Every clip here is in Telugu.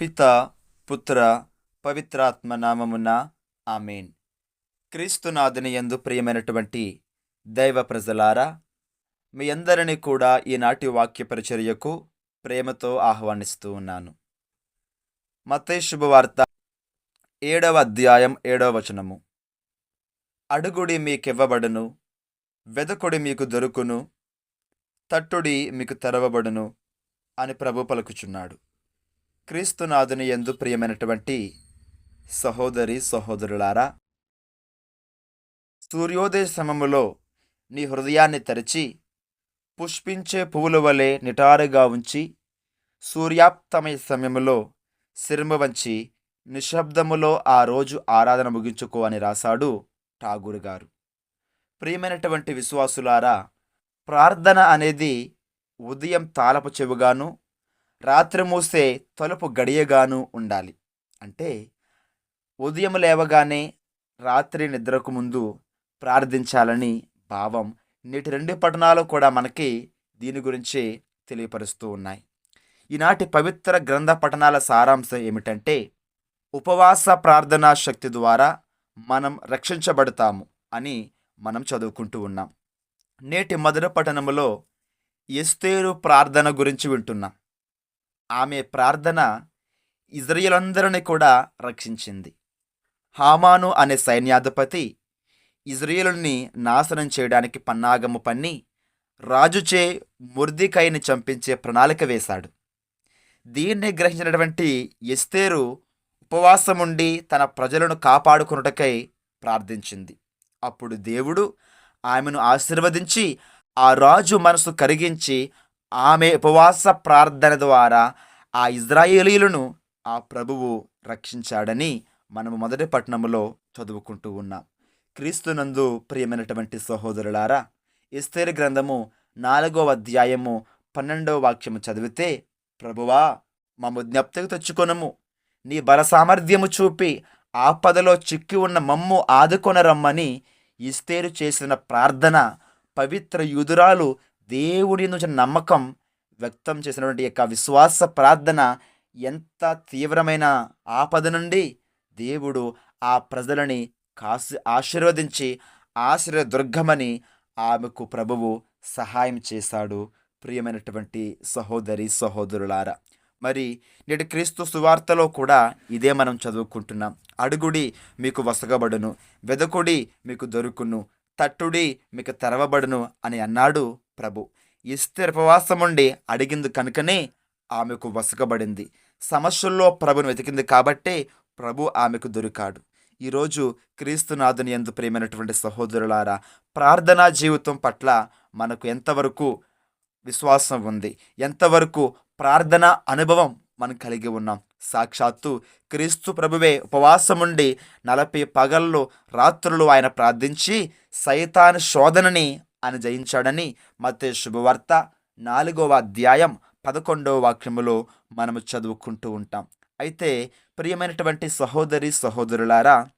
పిత పుత్ర పవిత్రాత్మ నామమున ఆమెన్. క్రీస్తునాథుని యందు ప్రియమైనటువంటి దైవ ప్రజలారా మీ అందరినీ కూడా ఈనాటి వాక్య పరిచర్యకు ప్రేమతో ఆహ్వానిస్తూ ఉన్నాను. మతే శుభవార్త ఏడవ అధ్యాయం ఏడవ వచనము. అడుగుడి మీకివ్వబడును? వెదకుడి మీకు దొరుకును? తట్టుడి మీకు తెరవబడును? అని ప్రభు పలుకుచున్నాడు. క్రీస్తునాథుని ఎందు ప్రియమైనటువంటి సహోదరి సహోదరులారా సూర్యోదయ సమములో నీ హృదయాన్ని తెరచి పుష్పించే పువ్వుల వలె నిటారుగా ఉంచి సూర్యాప్తమయ సమయములో శిరము వంచి నిశ్శబ్దములో ఆ రోజు ఆరాధన ముగించుకో అని రాశాడు ఠాగూర్ గారు. ప్రియమైనటువంటి విశ్వాసులారా ప్రార్థన అనేది ఉదయం తాళపు చెవుగాను రాత్రి మూసే తలుపు గడియగాను ఉండాలి. అంటే ఉదయం లేవగానే రాత్రి నిద్రకు ముందు ప్రార్థించాలని భావం నేటి రెండు పట్టణాలు కూడా మనకి దీని గురించి తెలియపరుస్తూ ఉన్నాయి. ఈనాటి పవిత్ర గ్రంథ పఠనాల సారాంశం ఏమిటంటే ఉపవాస ప్రార్థనా శక్తి ద్వారా మనం రక్షించబడతాము అని మనం చదువుకుంటూ ఉన్నాం. నేటి మొదటి పఠనములో ఎస్తేరు ప్రార్థన గురించి వింటున్నాం. ఆమె ప్రార్థన ఇజ్రాయేలందరిని కూడా రక్షించింది. హామాను అనే సైన్యాధిపతి ఇజ్రాయేలుని నాశనం చేయడానికి పన్నాగము పన్ని రాజుచే ముర్దికైని చంపించే ప్రణాళిక వేశాడు. దీన్ని గ్రహించినటువంటి ఎస్తేరు ఉపవాసముండి తన ప్రజలను కాపాడుకున్నటకై ప్రార్థించింది. అప్పుడు దేవుడు ఆమెను ఆశీర్వదించి ఆ రాజు మనసు కరిగించి ఆమె ఉపవాస ప్రార్థన ద్వారా ఆ ఇజ్రాయేలీలను ఆ ప్రభువు రక్షించాడని మనము మొదటి పట్టణంలో చదువుకుంటూ ఉన్నాం. క్రీస్తునందు ప్రియమైనటువంటి సహోదరులారా ఇస్తేర్ గ్రంథము నాలుగవ అధ్యాయము పన్నెండవ వాక్యము చదివితే ప్రభువా మమ్ము జ్ఞప్తికి తెచ్చుకొనము. నీ బల సామర్థ్యము చూపి ఆపదలో చిక్కి ఉన్న మమ్ము ఆదుకొనరమ్మని ఇస్తేరు చేసిన ప్రార్థన పవిత్ర యుదురాలు దేవుడి నుంచి నమ్మకం వ్యక్తం చేసినటువంటి యొక్క విశ్వాస ప్రార్థన ఎంత తీవ్రమైన ఆపద నుండి దేవుడు ఆ ప్రజలని కాసి ఆశీర్వదించి ఆశ్రయ దుర్గమని ఆమెకు ప్రభువు సహాయం చేశాడు. ప్రియమైనటువంటి సహోదరి సహోదరులారా మరి నేటి క్రీస్తు సువార్తలో కూడా ఇదే మనం చదువుకుంటున్నాం. అడుగుడి మీకు వసగబడును వెదకుడి మీకు దొరుకును తట్టుడి మీకు తెరవబడును అని అన్నాడు ప్రభు. ఇస్తే ఉపవాసముండి అడిగింది కనుకనే ఆమెకు వసకబడింది. సమస్యల్లో ప్రభును వెతికింది కాబట్టే ప్రభు ఆమెకు దొరికాడు. ఈరోజు క్రీస్తునాథుని ఎందు ప్రేమైనటువంటి సహోదరులారా ప్రార్థనా జీవితం పట్ల మనకు ఎంతవరకు విశ్వాసం ఉంది? ఎంతవరకు ప్రార్థన అనుభవం మనం కలిగి ఉన్నాం? సాక్షాత్తు క్రీస్తు ప్రభువే ఉపవాసముండి నలభై పగళ్ళు రాత్రులు ఆయన ప్రార్థించి సైతాన్ శోధనని అని జయించాడని మతే శుభవార్త నాలుగవ అధ్యాయం పదకొండవ వాక్యములో మనము చదువుకుంటూ ఉంటాం. అయితే ప్రియమైనటువంటి సహోదరి సహోదరులారా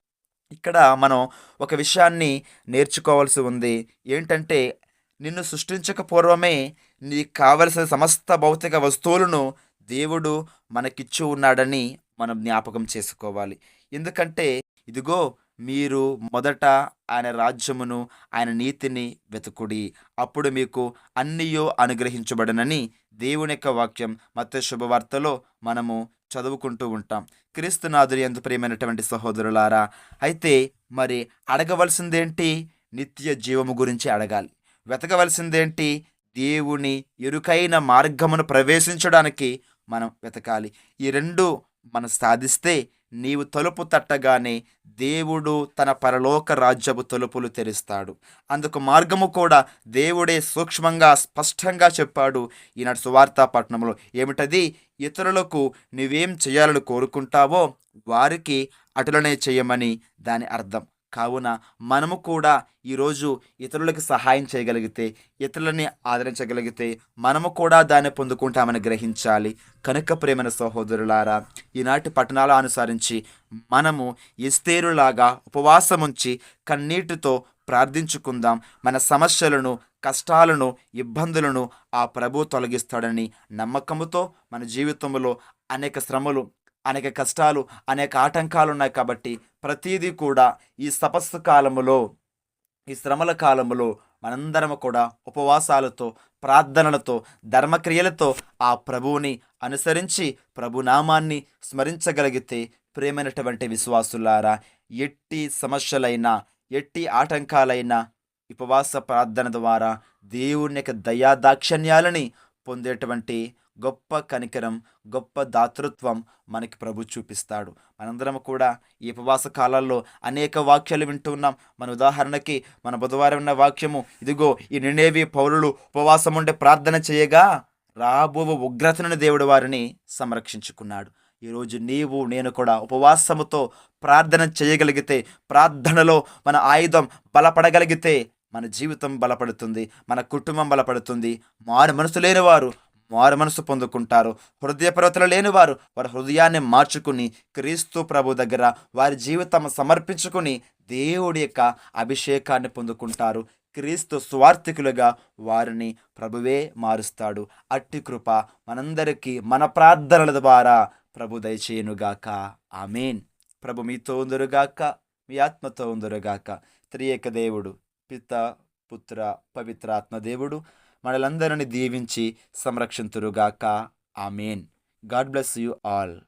ఇక్కడ మనం ఒక విషయాన్ని నేర్చుకోవాల్సి ఉంది. ఏంటంటే నిన్ను సృష్టించక పూర్వమే నీకు కావలసిన సమస్త భౌతిక వస్తువులను దేవుడు మనకిచ్చి ఉన్నాడని మనం జ్ఞాపకం చేసుకోవాలి. ఎందుకంటే ఇదిగో మీరు మొదట ఆయన రాజ్యమును ఆయన నీతిని వెతుకుడి. అప్పుడు మీకు అన్నీయో అనుగ్రహించబడనని దేవుని యొక్క వాక్యం మత శుభవార్తలో మనము చదువుకుంటూ ఉంటాం. క్రీస్తునాథుని ఎంత ప్రియమైనటువంటి సహోదరులారా అయితే మరి అడగవలసిందేంటి? నిత్య జీవము గురించి అడగాలి. వెతకవలసిందేంటి? దేవుని ఎరుకైన మార్గమును ప్రవేశించడానికి మనం వెతకాలి. ఈ రెండు మనం సాధిస్తే నీవు తలుపు తట్టగానే దేవుడు తన పరలోక రాజ్యపు తలుపులు తెరుస్తాడు. అందుకు మార్గము కూడా దేవుడే సూక్ష్మంగా స్పష్టంగా చెప్పాడు ఈనాడు సువార్తా పట్టణంలో. ఏమిటది? ఇతరులకు నువ్వేం చేయాలని కోరుకుంటావో వారికి అటులనే చేయమని దాని అర్థం. కావున మనము కూడా ఈరోజు ఇతరులకు సహాయం చేయగలిగితే ఇతరులని ఆదరించగలిగితే మనము కూడా దాన్ని పొందుకుంటామని గ్రహించాలి. కనుక ప్రేమైన సహోదరులారా ఈనాటి పట్టణాలు అనుసరించి మనము ఇస్తేరులాగా ఉపవాసముంచి కన్నీటితో ప్రార్థించుకుందాం. మన సమస్యలను కష్టాలను ఇబ్బందులను ఆ ప్రభు తొలగిస్తాడని నమ్మకముతో మన జీవితంలో అనేక శ్రమలు అనేక కష్టాలు అనేక ఆటంకాలు ఉన్నాయి కాబట్టి ప్రతీదీ కూడా ఈ తపస్సు కాలములో ఈ శ్రమల కాలములో మనందరము కూడా ఉపవాసాలతో ప్రార్థనలతో ధర్మక్రియలతో ఆ ప్రభువుని అనుసరించి ప్రభు నామాన్ని స్మరించగలిగితే ప్రేమైనటువంటి విశ్వాసులారా ఎట్టి సమస్యలైనా ఎట్టి ఆటంకాలైనా ఉపవాస ప్రార్థన ద్వారా దేవుని యొక్క దయాదాక్షణ్యాలని పొందేటువంటి గొప్ప కనికరం గొప్ప దాతృత్వం మనకి ప్రభు చూపిస్తాడు. మనందరం కూడా ఈ ఉపవాస కాలాల్లో అనేక వాక్యాలు వింటున్నాం మన ఉదాహరణకి మన బుధవారం ఉన్న వాక్యము ఇదిగో ఈ నినేవి పౌరులు ఉపవాసం ఉండే ప్రార్థన చేయగా రాబో ఉగ్రతను దేవుడు వారిని సంరక్షించుకున్నాడు. ఈరోజు నీవు నేను కూడా ఉపవాసముతో ప్రార్థన చేయగలిగితే ప్రార్థనలో మన ఆయుధం బలపడగలిగితే మన జీవితం బలపడుతుంది మన కుటుంబం బలపడుతుంది మారు మనసు లేనివారు మారు మనసు పొందుకుంటారు. హృదయపర్వతలు లేనివారు వారి హృదయాన్ని మార్చుకుని క్రీస్తు ప్రభు దగ్గర వారి జీవితం సమర్పించుకుని దేవుడి యొక్క అభిషేకాన్ని పొందుకుంటారు. క్రీస్తు స్వార్థికులుగా వారిని ప్రభువే మారుస్తాడు. అట్టి కృప మనందరికీ మన ప్రార్థనల ద్వారా ప్రభు దయచేయునుగాక. ఆమెన్. ప్రభు మీతో ఉందరుగాక మీ ఆత్మతో ఉందరుగాక. త్రియేక దేవుడు పిత పుత్ర పవిత్రాత్మ దేవుడు మనలందరిని దీవించి సంరక్షింతురుగాక. Amen. God bless you all.